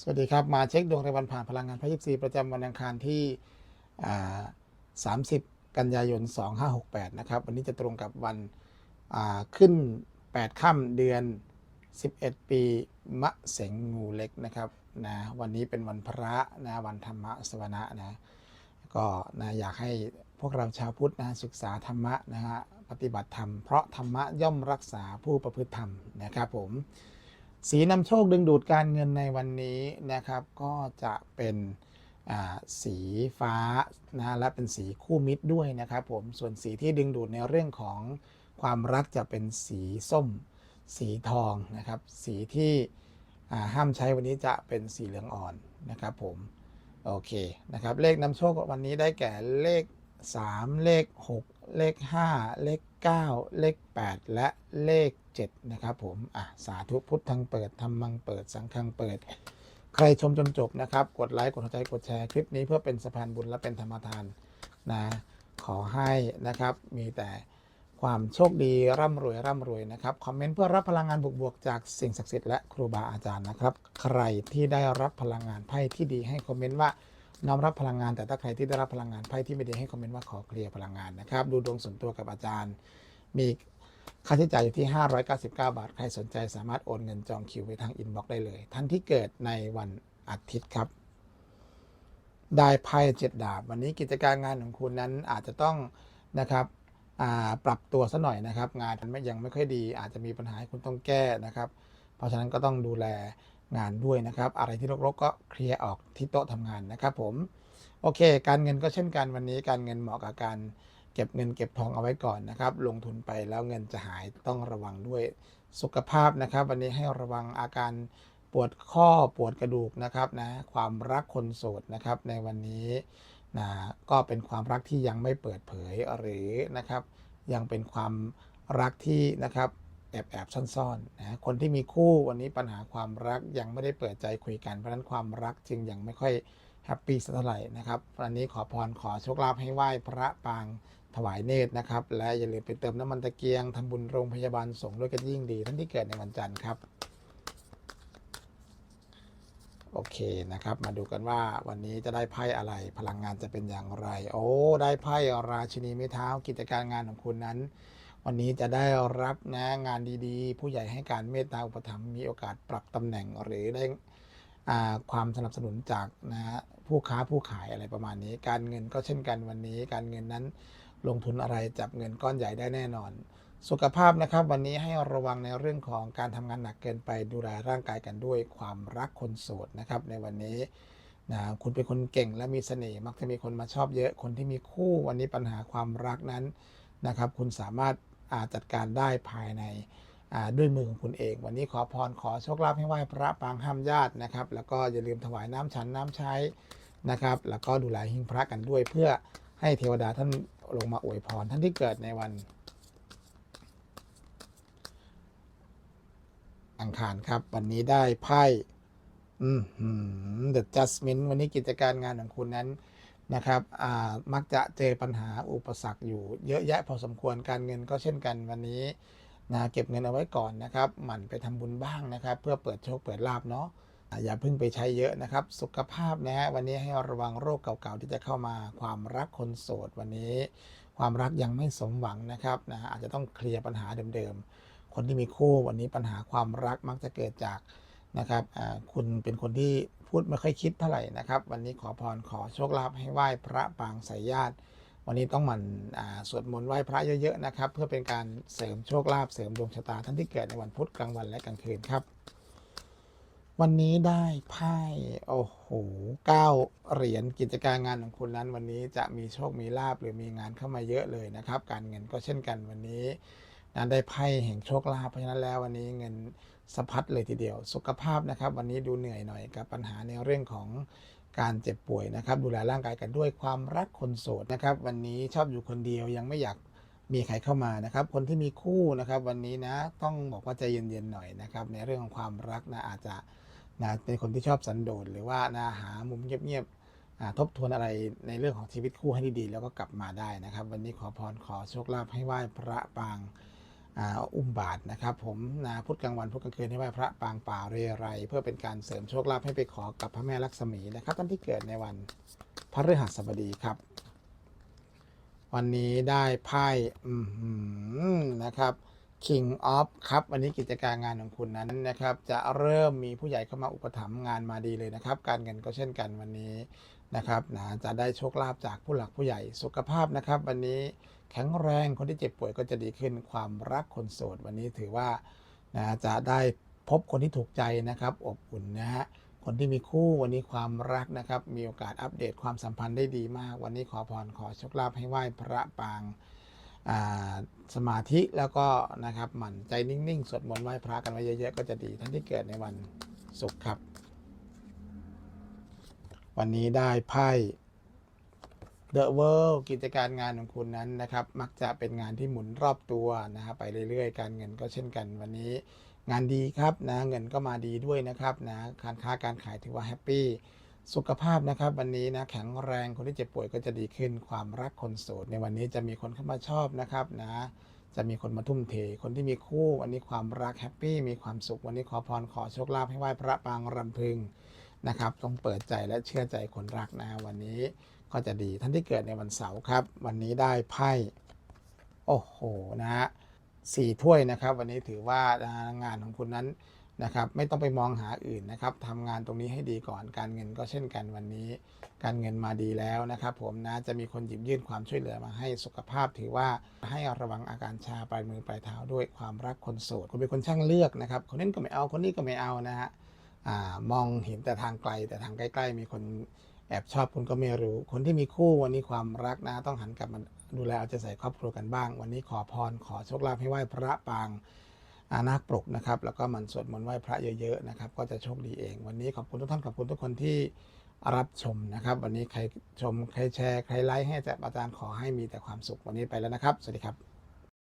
สวัสดีครับ มาเช็คดวงรายวันผ่านพลังงานพระยิบซีประจำวันอังคารที่ 30 กันยายน 2568 นะครับ วันนี้จะตรงกับวันขึ้น 8 ค่ำเดือน 11 ปีมะเสงงูเล็กนะครับนะวันนี้เป็นวันพระนะวันธรรมะสวนะนะก็นะอยากให้พวกเราชาวพุทธนะศึกษาธรรมะนะฮะปฏิบัติธรรม เพราะธรรมะย่อมรักษาผู้ประพฤติธรรมนะครับผม สีนำโชคดึงดูดการเงินในวันนี้นะครับ ก็จะเป็นสีฟ้านะและเป็นสีคู่มิตรด้วยนะครับผมส่วนสีที่ดึงดูดในเรื่องของความรักจะเป็นสีส้ม สีทองนะครับ สีที่ห้ามใช้วันนี้จะเป็นสีเหลืองอ่อนนะครับผมโอเคนะครับเลขนำโชควันนี้ได้แก่เลข 3 เลข 6 เลข 5 เลข 9 เลข 8 และเลข 7 นะครับผมอะสาธุพุทธังเปิดธรรมังเปิดสังฆังเปิด ใครชมจนจบนะครับ กดไลค์กดหัวใจกดแชร์คลิปนี้เพื่อเป็นสะพานบุญและเป็นธรรมทานนะขอให้นะครับมีแต่ความโชคดีร่ำรวยร่ำรวยนะครับคอมเมนต์เพื่อรับพลังงานบวกๆจากสิ่งศักดิ์สิทธิ์และครูบาอาจารย์นะครับ ใครที่ได้รับพลังงานไพ่ที่ดีให้คอมเมนต์ว่า น้อมรับพลังงานแต่ถ้าใครที่ได้รับพลังงานไพ่ที่ไม่ดีให้คอมเมนต์ว่าขอเคลียร์พลังงานนะครับ ดูดวงส่วนตัวกับอาจารย์ มีค่าใช้จ่ายอยู่ที่ 599 บาท ใครสนใจสามารถโอนเงินจองคิวไปทางอินบ็อกซ์ได้เลย ท่านที่เกิดในวันอาทิตย์ครับ ได้ไพ่เจ็ดดาบ วันนี้กิจการงานของคุณนั้นอาจจะต้องนะครับปรับตัวซะหน่อยนะครับ งานมันยังไม่ค่อยดี อาจจะมีปัญหาให้คุณต้องแก้นะครับ เพราะฉะนั้นก็ต้องดูแล งานด้วยนะครับ อะไรที่รกๆก็เคลียร์ออกที่โต๊ะทำงานนะครับผม โอเค การเงินก็เช่นกันวันนี้การเงินเหมาะกับการเก็บเงินเก็บทองเอาไว้ก่อนนะครับ ลงทุนไปแล้วเงินจะหายต้องระวังด้วยสุขภาพนะครับ วันนี้ให้ระวังอาการปวดข้อปวดกระดูกนะครับนะความรักคนโสดนะครับในวันนี้นะก็เป็นความรักที่ยังไม่เปิดเผยหรือนะครับ ยังเป็นความรักที่นะครับ แอบแอบซ่อนๆนะคนที่มีคู่วันนี้ปัญหาความรักยังไม่ได้เปิดใจคุยกัน เพราะนั้นความรักจึงยังไม่ค่อยแฮปปี้สักเท่าไหร่นะครับวันนี้ขอพรขอโชคลาภให้ไหว้พระปางถวายเนตรนะครับ และอย่าลืมไปเติมน้ำมันตะเกียงทำบุญโรงพยาบาลสงฆ์ด้วยกันยิ่งดีท่านที่เกิดในวันจันทร์ครับโอเคนะครับ มาดูกันว่าวันนี้จะได้ไพ่อะไรพลังงานจะเป็นอย่างไร โอ้ ได้ไพ่ราชินีไม้เท้ากิจการงานของคุณนั้น วันนี้จะได้รับนะงานดีๆ ผู้ใหญ่ให้การเมตตาอุปถัมภ์มีโอกาสปรับตำแหน่งหรือได้ความสนับสนุนจากนะฮะผู้ค้าผู้ขายอะไรประมาณนี้ การเงินก็เช่นกันวันนี้ การเงินนั้นลงทุนอะไรจับเงินก้อนใหญ่ได้แน่นอน สุขภาพนะครับ วันนี้ให้ระวังในเรื่องของการทำงานหนักเกินไปดูแลร่างกายกันด้วยความรักคนโสดนะครับ ในวันนี้นะคุณเป็นคนเก่งและมีเสน่ห์มักจะมีคนมาชอบเยอะคนที่มีคู่วันนี้ปัญหาความรักนั้น นะครับ คุณสามารถาจัดการได้ภายในด้วยมือของคุณเอง วันนี้ขอพรขอโชคลาภให้ไหว้พระปางห้ามญาตินะครับ แล้วก็อย่าลืมถวายน้ำฉันน้ำใช้นะครับ แล้วก็ดูแลหิ้งพระกันด้วย เพื่อให้เทวดาท่านลงมาอวยพรท่านที่เกิดในวันอังคารครับ วันนี้ได้ไพ่อืม The Justment วันนี้กิจการงานของคุณนั้น นะครับอ่ามักจะเจอปัญหาอุปสรรคอยู่เยอะแยะพอสมควรการเงินก็เช่นกันวันนี้นะเก็บเงินเอาไว้ก่อนนะครับหมั่นไปทำบุญบ้างนะครับ เพื่อเปิดโชคเปิดลาบเนาะอ่าอย่าเพิ่งไปใช้เยอะนะครับ สุขภาพนะฮะวันนี้ให้ระวังโรคเก่าๆที่จะเข้ามา ความรักคนโสดวันนี้ ความรักยังไม่สมหวังนะครับนะอาจจะต้องเคลียร์ปัญหาเดิมๆ คนที่มีคู่วันนี้ปัญหาความรักมักจะเกิดจาก นะครับคุณเป็นคนที่พูดไม่ค่อยคิดเท่าไหร่นะครับ วันนี้ขอพรขอโชคลาภให้ไหว้พระปางสายญาติ วันนี้ต้องหมั่นอ่าสวดมนต์ไหว้พระเยอะๆนะครับ เพื่อเป็นการเสริมโชคลาภเสริมดวงชะตาท่านที่เกิดในวันพุธกลางวันและกลางคืนครับ วันนี้ได้ไพ่โอ้โหเก้าเหรียญกิจการงานของคุณนั้น วันนี้จะมีโชคมีลาภหรือมีงานเข้ามาเยอะเลยนะครับ การเงินก็เช่นกันวันนี้นั้นได้ไพ่แห่งโชคลาภเพราะฉะนั้นแล้ววันนี้เงิน สะพัดเลยทีเดียว สุขภาพนะครับ วันนี้ดูเหนื่อยหน่อยกับปัญหาในเรื่องของการเจ็บป่วยนะครับ ดูแลร่างกายกันด้วยความรักคนโสดนะครับ วันนี้ชอบอยู่คนเดียวยังไม่อยากมีใครเข้ามานะครับ คนที่มีคู่นะครับ วันนี้นะต้องบอกว่าใจเย็นๆหน่อยนะครับ ในเรื่องของความรักนะอาจจะนะเป็นคนที่ชอบสันโดษหรือว่านะหามุมเงียบๆทบทวนอะไรในเรื่องของชีวิตคู่ให้ดีๆ แล้วก็กลับมาได้นะครับ วันนี้ขอพรขอโชคลาภให้ไหว้พระปาง อุ้มบาทนะครับผมนะพุธกลางวันพุธกลางคืนให้ไหว้พระปางป่าเรไร เพื่อเป็นการเสริมโชคลาภให้ไปขอกับพระแม่ลักษมีนะครับท่านที่เกิดในวันพระฤหัสบดีครับ วันนี้ได้ไพ่หือนะครับ King of ครับวันนี้กิจการงานของคุณนั้นนะครับ จะเริ่มมีผู้ใหญ่เข้ามาอุปถัมภ์งานมาดีเลยนะครับ การเงินก็เช่นกันวันนี้นะครับนะจะได้โชคลาภจากผู้หลักผู้ใหญ่สุขภาพนะครับ วันนี้ แข็งแรงคนที่เจ็บป่วยก็จะดีขึ้นความรักคนโสดวันนี้ถือว่านะจะได้พบคนที่ถูกใจนะครับ อบอุ่นนะฮะคนที่มีคู่วันนี้ความรักนะครับ มีโอกาสอัปเดตความสัมพันธ์ได้ดีมาก วันนี้ขอพรขอโชคลาภให้ไหว้พระปางสมาธิแล้วก็นะครับหมั่นใจนิ่งๆ สวดมนต์ไหว้พระกันไว้เยอะๆ ก็จะดีท่านที่เกิดในวันศุกร์ครับ วันนี้ได้ไพ่ The World กิจการงานของคุณนั้นนะครับ มักจะเป็นงานที่หมุนรอบตัวนะครับไปเรื่อยๆ การเงินก็เช่นกันวันนี้ งานดีครับนะเงินก็มาดีด้วยนะครับนะการค้าการขายถือว่าแฮปปี้สุขภาพนะครับ วันนี้นะแข็งแรงคนที่เจ็บป่วยก็จะดีขึ้นความรักคนโสดในวันนี้จะมีคนเข้ามาชอบนะครับนะจะมีคนมาทุ่มเท คนที่มีคู่วันนี้ความรักแฮปปี้มีความสุขวันนี้ขอพรขอโชคลาภให้ไหว้พระปางรำพึงนะครับต้องเปิดใจและเชื่อใจคนรักนะวันนี้ ก็จะดีท่านที่เกิดในวันเสาร์ครับ วันนี้ได้ไพ่โอ้โหนะฮะสี่ถ้วยนะครับ วันนี้ถือว่างานของคุณนั้นนะครับ ไม่ต้องไปมองหาอื่นนะครับทำงานตรงนี้ให้ดีก่อนการเงินก็เช่นกันวันนี้ การเงินมาดีแล้วนะครับ ผมนะจะมีคนหยิบยื่นความช่วยเหลือมาให้สุขภาพ ถือว่าให้ระวังอาการชาปลายมือปลายเท้าด้วยความรักคนโสดคุณเป็นคนช่างเลือกนะครับ คนนั้นก็ไม่เอาคนนี้ก็ไม่เอานะฮะมองเห็นแต่ทางไกลแต่ทางใกล้ ๆ มีคน แอบชอบคุณก็ไม่รู้ คนที่มีคู่วันนี้ความรักนะ ต้องหันกลับมาดูแลเอาใจใส่ครอบครัวกันบ้าง วันนี้ขอพรขอโชคลาภให้ไหว้พระปางอานาคปลุกนะครับแล้วก็มันสวดมนต์ไหว้พระเยอะๆนะครับก็จะโชคดีเอง วันนี้ขอบคุณทุกท่านขอบคุณทุกคนที่รับชมนะครับ วันนี้ใครชมใครแชร์ใครไลค์ให้อาจารย์ขอให้มีแต่ความสุขวันนี้ไปแล้วนะครับ สวัสดีครับ